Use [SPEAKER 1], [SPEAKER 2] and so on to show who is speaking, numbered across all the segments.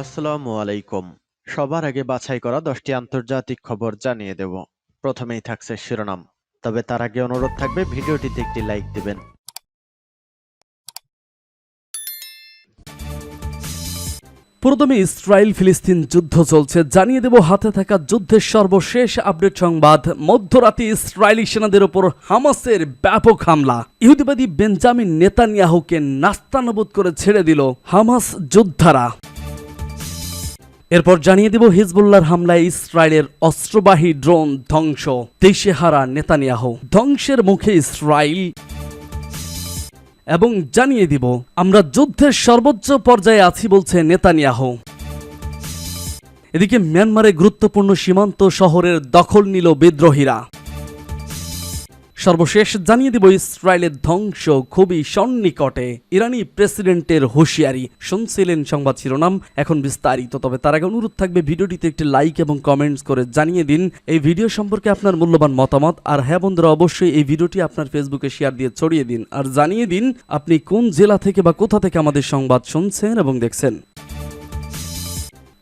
[SPEAKER 1] আসসালামু আলাইকুম। সবার আগে বাছাই করা দশটি আন্তর্জাতিক খবর জানিয়ে দেব। প্রথমেই থাকছে শিরোনাম। তবে তার আগে অনুরোধ থাকবে, ভিডিওটিতে একটি লাইক দিবেন।
[SPEAKER 2] প্রথমে ইসরায়েল ফিলিস্তিন যুদ্ধ চলছে। জানিয়ে দেব, হাতে থাকা যুদ্ধের সর্বশেষ আপডেট সংবাদ। মধ্যরাতে ইসরায়েলি সেনাদের ওপর হামাসের ব্যাপক হামলা। ইহুদিবাদী বেঞ্জামিন নেতানিয়াহুকে নাস্তানবোধ করে ছেড়ে দিল হামাস যোদ্ধারা। এরপর জানিয়ে দেব হিজবুল্লাহর হামলায় ইসরায়েলের অস্ত্রবাহী ড্রোন ধ্বংস। দেশে হারা নেতানিয়াহু। ধ্বংসের মুখে ইসরায়েল। এবং জানিয়ে দিব, আমরা যুদ্ধের সর্বোচ্চ পর্যায়ে আছি বলছে নেতানিয়াহ। এদিকে মিয়ানমারে গুরুত্বপূর্ণ সীমান্ত শহরের দখল নিল বিদ্রোহীরা। সর্বশেষ জানিয়ে দিব, ইসরায়েলের ধ্বংস খুবই সন্নিকটে। ইরানি প্রেসিডেন্টের হুঁশিয়ারি। শুনছিলেন সংবাদ শিরোনাম, এখন বিস্তারিত। তবে তার আগে অনুরোধ থাকবে, ভিডিওটিতে একটি লাইক এবং কমেন্টস করে জানিয়ে দিন। এই ভিডিও সম্পর্কে আপনার মূল্যবান মতামত। আর হ্যাঁ বন্ধুরা, অবশ্যই এই ভিডিওটি আপনার ফেসবুকে শেয়ার দিয়ে ছড়িয়ে দিন। আর জানিয়ে দিন, আপনি কোন জেলা থেকে বা কোথা থেকে আমাদের সংবাদ শুনছেন এবং দেখছেন।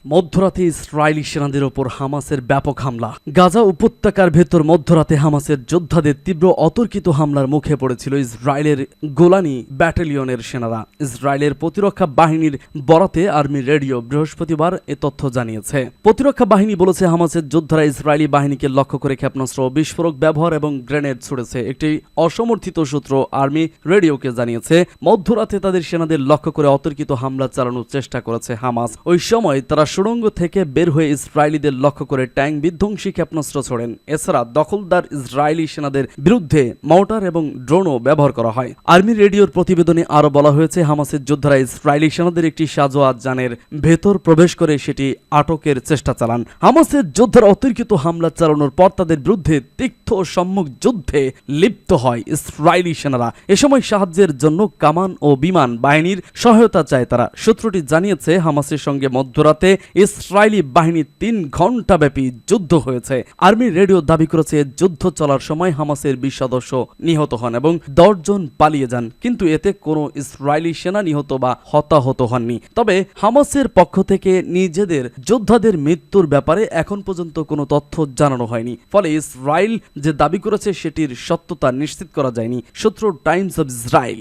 [SPEAKER 2] মধ্যরাতে ইসরায়েলি সেনাদের ওপর হামাসের ব্যাপক হামলা। গাজা উপত্যকার ভেতর মধ্যরাতে হামাসের যোদ্ধাদের তীব্র অতর্কিত হামলার মুখে পড়েছিল ইসরায়েলের গোলানি ব্যাটালিয়নের সেনারা। ইসরায়েলের প্রতিরক্ষা বাহিনীর বরাতে আর্মি রেডিও বৃহস্পতিবার এ তথ্য জানিয়েছে। প্রতিরক্ষা বাহিনী বলেছে, হামাসের যোদ্ধারা ইসরায়েলি বাহিনীকে লক্ষ্য করে ক্ষেপণাস্ত্র বিস্ফোরক ব্যবহার এবং গ্রেনেড ছুড়েছে। একটি অসমর্থিত সূত্র আর্মি রেডিওকে জানিয়েছে, মধ্যরাতে তাদের সেনাদের লক্ষ্য করে অতর্কিত হামলা চালানোর চেষ্টা করেছে হামাস। ওই সময় তারা সুড়ঙ্গ থেকে বের হয়ে ইসরায়েলিদের লক্ষ্য করে ট্যাঙ্ক বিধ্বংসী ক্ষেপণাস্ত্র ছোড়েন। এছাড়া দখলদার ইসরায়েলি সেনাদের বিরুদ্ধে মর্টার এবং ড্রোনও ব্যবহার করা হয়। আর্মি রেডিওর প্রতিবেদনে আরও বলা হয়েছে, হামাসের যোদ্ধারা ইসরায়েলি সেনাদের একটি সাজোয়া যানের ভেতর প্রবেশ করে সেটি আটকের চেষ্টা চালান। হামাসের যোদ্ধারা অতর্কিত হামলা চালানোর পর তাদের বিরুদ্ধে তিক্ত সম্মুখ যুদ্ধে লিপ্ত হয় ইসরায়েলি সেনারা। এ সময় সাহায্যের জন্য কামান ও বিমান বাহিনীর সহায়তা চায় তারা। সূত্রটি জানিয়েছে, হামাসের সঙ্গে মধ্যরাতে ইসরায়েলি বাহিনী তিন ঘণ্টা ব্যাপী যুদ্ধ হয়েছে। আর্মি রেডিও দাবি করেছে, যুদ্ধ চলার সময় হামাসের বিশ সদস্য নিহত হন এবং দশজন পালিয়ে যান, কিন্তু এতে কোনো ইসরায়েলি সেনা নিহত বা হতাহত হননি। তবে হামাসের পক্ষ থেকে নিজেদের যোদ্ধাদের মৃত্যুর ব্যাপারে এখন পর্যন্ত কোনো তথ্য জানানো হয়নি। ফলে ইসরায়েল যে দাবি করেছে, সেটির সত্যতা নিশ্চিত করা যায়নি সূত্র টাইমস অব ইসরায়েল।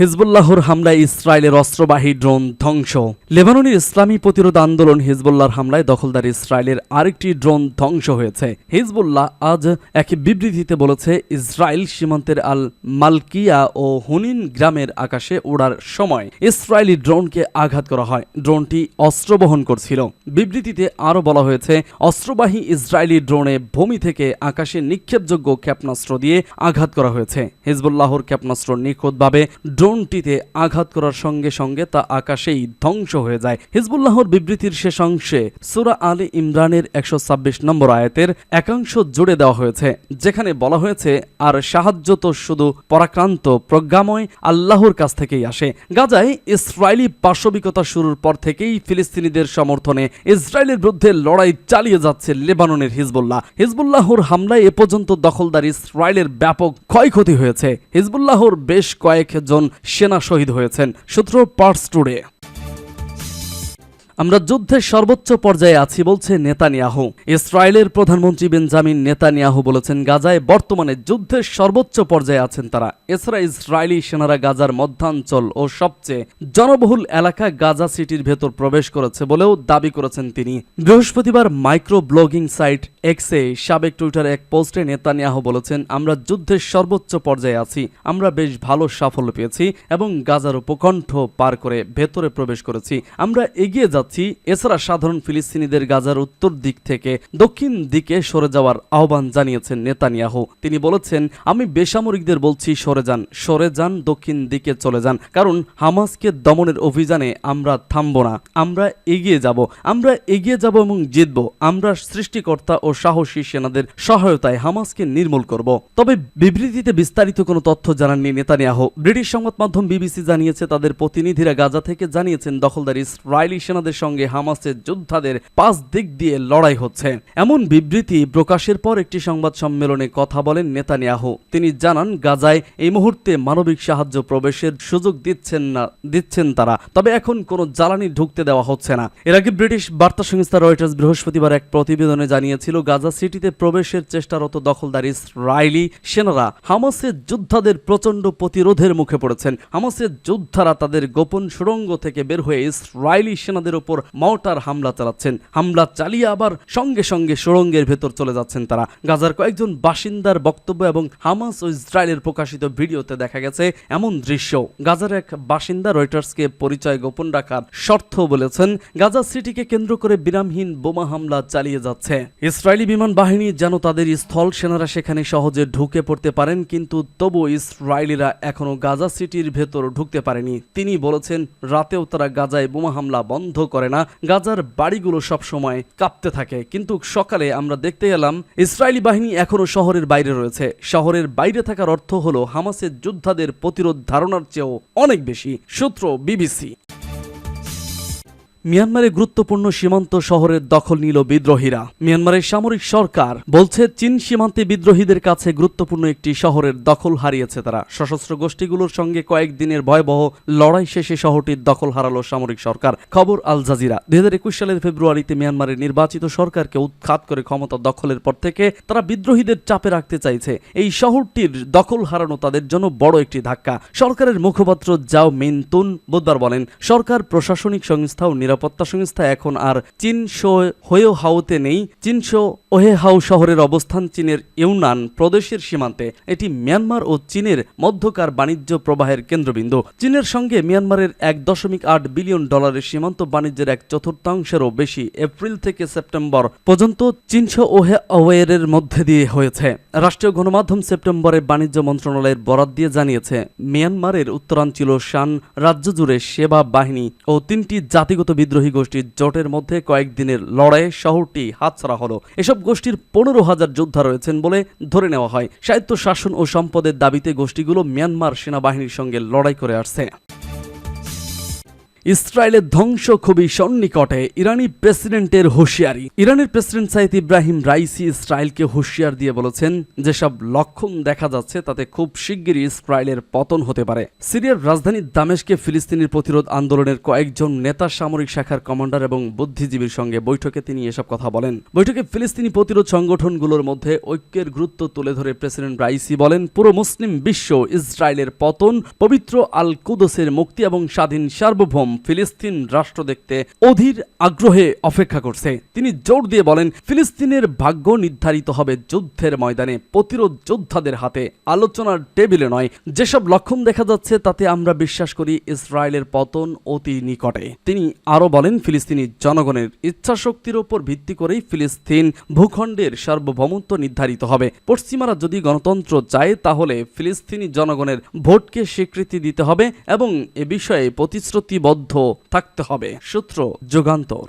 [SPEAKER 2] হিজবুল্লাহর হামলায় ইসরায়েলের অস্ত্রবাহী ড্রোন ধ্বংস। লেবাননের ইসলামী প্রতিরোধ আন্দোলন হিজবুল্লাহর হামলায় দখলদার ইসরায়েলের আরেকটি ড্রোন ধ্বংস হয়েছে। হিজবুল্লাহ আজ এক বিবৃতিতে বলেছে, ইসরায়েল সীমান্তের আল মালকিয়া ও হুনিন গ্রামের আকাশে ওড়ার সময় ইসরায়েলি ড্রোনকে আঘাত করা হয়। ড্রোনটি অস্ত্র বহন করছিল। বিবৃতিতে আরও বলা হয়েছে, অস্ত্রবাহী ইসরায়েলি ড্রোনে ভূমি থেকে আকাশে নিক্ষেপযোগ্য ক্ষেপণাস্ত্র দিয়ে আঘাত করা হয়েছে। হিজবুল্লাহর ক্ষেপণাস্ত্র নিখুঁতভাবে ড্রোনটিতে আঘাত করার সঙ্গে সঙ্গে তা আকাশেই ধ্বংস হয়ে যায়। হিজবুল্লাহর বিবৃতির শেষ অংশে সুরা আলী ইমরানের একশো ছাব্বিশ নম্বর আয়াতের একাংশ জুড়ে দেওয়া হয়েছে, যেখানে বলা হয়েছে, আর সাহায্য তো শুধু পরাক্রান্ত প্রজ্ঞাময় আল্লাহর কাছ থেকেই আসে। গাজায় ইসরায়েলি পাশবিকতা শুরুর পর থেকেই ফিলিস্তিনিদের সমর্থনে ইসরায়েলের বিরুদ্ধে লড়াই চালিয়ে যাচ্ছে লেবাননের হিজবুল্লাহ। হিজবুল্লাহর হামলায় এ পর্যন্ত দখলদার ইসরায়েলের ব্যাপক ক্ষয়ক্ষতি হয়েছে। হিজবুল্লাহর বেশ কয়েকজন সেনা শহীদ হয়েছেন। সূত্র পার্টস টুডে। আমরা যুদ্ধের সর্বোচ্চ পর্যায়ে আছি বলছে নেতানিয়াহু। ইসরায়েলের প্রধানমন্ত্রী বেঞ্জামিন নেতানিয়াহু বলেছেন, গাজায় বর্তমানে যুদ্ধের সর্বোচ্চ পর্যায়ে আছেন তারা। এছাড়া ইসরায়েলি সেনারা গাজার মধ্যাঞ্চল ও সবচেয়ে জনবহুল এলাকা গাজা সিটির ভেতর প্রবেশ করেছে বলেও দাবি করেছেন তিনি। বৃহস্পতিবার মাইক্রো ব্লগিং সাইট এক্সে সাবেক টুইটার এক পোস্টে নেতানিয়াহু বলেছেন, আমরা যুদ্ধের সর্বোচ্চ পর্যায়ে আছি। আমরা বেশ ভালো সাফল্য পেয়েছি এবং গাজার উপকণ্ঠ পার করে ভেতরে প্রবেশ করেছি। আমরা এগিয়ে যাচ্ছি। এছাড়া সাধারণ ফিলিস্তিনিদের গাজার উত্তর দিক থেকে দক্ষিণ দিকে সরে যাওয়ার আহ্বান জানিয়েছেন নেতানিয়াহু। তিনি বলেছেন, আমি বেসামরিকদের বলছি, সরে যান সরে যান, দক্ষিণ দিকে চলে যান। কারণ হামাসকে দমনের অভিযানে আমরা থামব না। আমরা এগিয়ে যাব। আমরা এগিয়ে যাব এবং জিতব। আমরা সৃষ্টিকর্তা ও সাহসী সেনাদের সহায়তায় হামাসকে নির্মূল করব। তবে বিবৃতিতে বিস্তারিত কোনো তথ্য জানাননি নেতানিয়াহু। ব্রিটিশ সংবাদ মাধ্যম বিবিসি জানিয়েছে, তাদের প্রতিনিধিরা গাজা থেকে জানিয়েছেন, দখলদার ইসরায়েলি সেনাদের সঙ্গে হামাসের যোদ্ধাদের পাঁচ দিক দিয়ে লড়াই হচ্ছে। এমন বিবৃতি প্রকাশের পর একটি সংবাদ সম্মেলনে কথা বলেন নেতানিয়াহু। তিনি জানান, গাজায় এই মুহূর্তে মানবিক সাহায্য প্রবেশের সুযোগ দিচ্ছেন না, দিচ্ছেন তারা। তবে এখন কোনো জ্বালানি ঢুকতে দেওয়া হচ্ছে না। এর আগে ব্রিটিশ বার্তা সংস্থা রয়টার্স বৃহস্পতিবার এক প্রতিবেদনে জানিয়েছিল, গাজা সিটিতে প্রবেশের চেষ্টারত দখলদার ইসরায়েলি সেনারা হামাসের যোদ্ধাদের প্রচণ্ড প্রতিরোধের মুখে পড়েছেন। হামাসের যোদ্ধারা তাদের গোপন সুড়ঙ্গ থেকে বের হয়ে ইসরায়েলি সেনাদের উপর মর্টার হামলা চালাচ্ছেন। হামলা চালিয়ে আবার সঙ্গে সঙ্গে সুড়ঙ্গের ভেতর চলে যাচ্ছেন তারা। গাজার কয়েকজন বাসিন্দার বক্তব্য এবং হামাস ও ইসরায়েলের প্রকাশিত ভিডিওতে দেখা গেছে এমন দৃশ্য। গাজার এক বাসিন্দা রয়টার্সকে পরিচয় গোপন রাখার শর্ত বলেছেন, গাজা সিটিকে কেন্দ্র করে বিরামহীন বোমা হামলা চালিয়ে যাচ্ছে। ইসরায়েলি বিমান বাহিনী যেন তাদের স্থল সেনারা সেখানে সহজে ঢুকে পড়তে পারেন, কিন্তু তবু ইসরায়েলিরা এখনও গাজা সিটির ভেতর ঢুকতে পারেনি। তিনি বলেছেন, রাতেও তারা গাজায় বোমা হামলা বন্ধ করে না, গাজার বাড়িগুলো সব সময় কাঁপতে থাকে। কিন্তু সকালে আমরা দেখতে এলাম, ইসরায়েলি বাহিনী এখনও শহরের বাইরে রয়েছে। শহরের বাইরে থাকার অর্থ হলো, হামাসের যোদ্ধাদের প্রতিরোধ ধারণার চেয়েও অনেক বেশি, সূত্র বিবিসি। মিয়ানমারে গুরুত্বপূর্ণ সীমান্ত শহরের দখল নিল বিদ্রোহীরা। মিয়ানমারের সামরিক সরকার বলছে, চীন সীমান্তে বিদ্রোহীদের কাছে গুরুত্বপূর্ণ একটি শহরের দখল হারিয়েছে তারা। সশস্ত্র গোষ্ঠীগুলোর সঙ্গে কয়েকদিনের ভয়াবহ লড়াই শেষে শহরটির দখল হারালো সামরিক সরকার। খবর আল জাজিরা। দুই হাজার একুশ সালের ফেব্রুয়ারিতে মিয়ানমারের নির্বাচিত সরকারকে উৎখাত করে ক্ষমতা দখলের পর থেকে তারা বিদ্রোহীদের চাপে রাখতে চাইছে। এই শহরটির দখল হারানো তাদের জন্য বড় একটি ধাক্কা। সরকারের মুখপাত্র জাও মিনতুন বুধবার বলেন, সরকার প্রশাসনিক সংস্থাও নিরাপত্তা সংস্থা এখন আর চিনশো হোয়েও হাউতে নেই। চিনশো ওহেহাউ শহরের অবস্থান চীনের ইউনান প্রদেশের সীমান্তে। এটি মিয়ানমার ও চীনের মধ্যকার বাণিজ্য প্রবাহের কেন্দ্রবিন্দু। চীনের সঙ্গে মিয়ানমারের এক দশমিক আট বিলিয়ন ডলারের সীমান্ত বাণিজ্যের এক চতুর্থাংশেরও বেশি এপ্রিল থেকে সেপ্টেম্বর পর্যন্ত চিনশো ওহে ওয়েরের মধ্যে দিয়ে হয়েছে। রাষ্ট্রীয় গণমাধ্যম সেপ্টেম্বরে বাণিজ্য মন্ত্রণালয়ের বরাত দিয়ে জানিয়েছে, মিয়ানমারের উত্তরাঞ্চল শান রাজ্য জুড়ে সেবা বাহিনী ও তিনটি জাতিগত বিদ্রোহী গোষ্ঠীর জোটের মধ্যে কয়েকদিনের লড়াইয়ে শহরটি হাতছাড়া হলো। এসব গোষ্ঠীর পনেরো হাজার যোদ্ধা রয়েছেন বলে ধরে নেওয়া হয়। সাহিত্য শাসন ও সম্পদের দাবিতে গোষ্ঠীগুলো মিয়ানমার সেনাবাহিনীর সঙ্গে লড়াই করে আসছে। ইসরায়েলের ধ্বংস খুবই সন্নিকটে ইরানি প্রেসিডেন্টের হুঁশিয়ারি। ইরানের প্রেসিডেন্ট সাইদ ইব্রাহিম রাইসি ইসরায়েলকে হুঁশিয়ার দিয়ে বলেছেন, যেসব লক্ষণ দেখা যাচ্ছে, তাতে খুব শিগগিরই ইসরায়েলের পতন হতে পারে। সিরিয়ার রাজধানী দামেশকে ফিলিস্তিনির প্রতিরোধ আন্দোলনের কয়েকজন নেতা সামরিক শাখার কমান্ডার এবং বুদ্ধিজীবীর সঙ্গে বৈঠকে তিনি এসব কথা বলেন। বৈঠকে ফিলিস্তিনি প্রতিরোধ সংগঠনগুলোর মধ্যে ঐক্যের গুরুত্ব তুলে ধরে প্রেসিডেন্ট রাইসি বলেন, পুরো মুসলিম বিশ্ব ইসরায়েলের পতন, পবিত্র আল কুদসের মুক্তি এবং স্বাধীন সার্বভৌম ফিলিস্তিন রাষ্ট্র দেখতে অধীর আগ্রহে অপেক্ষা করছে। তিনি জোর দিয়ে বলেন, ফিলিস্তিনের ভাগ্য নির্ধারিত হবে যুদ্ধের ময়দানে, প্রতিরোধ যোদ্ধাদের হাতে। আলোচনার টেবিলে নয়, যেসব লক্ষণ দেখা যাচ্ছে তাতে আমরা বিশ্বাস করি ইসরায়েলের পতন অতি নিকটে। তিনি আরও বলেন, ফিলিস্তিনি জনগণের ইচ্ছাশক্তির ওপর ভিত্তি করেই ফিলিস্তিন ভূখণ্ডের সার্বভৌমত্ব নির্ধারিত হবে। পশ্চিমারা যদি গণতন্ত্র চায়, তাহলে ফিলিস্তিনি জনগণের ভোটকে স্বীকৃতি দিতে হবে এবং এ বিষয়ে প্রতিশ্রুতিবদ্ধ থাকতে হবে। সূত্র যুগান্তর।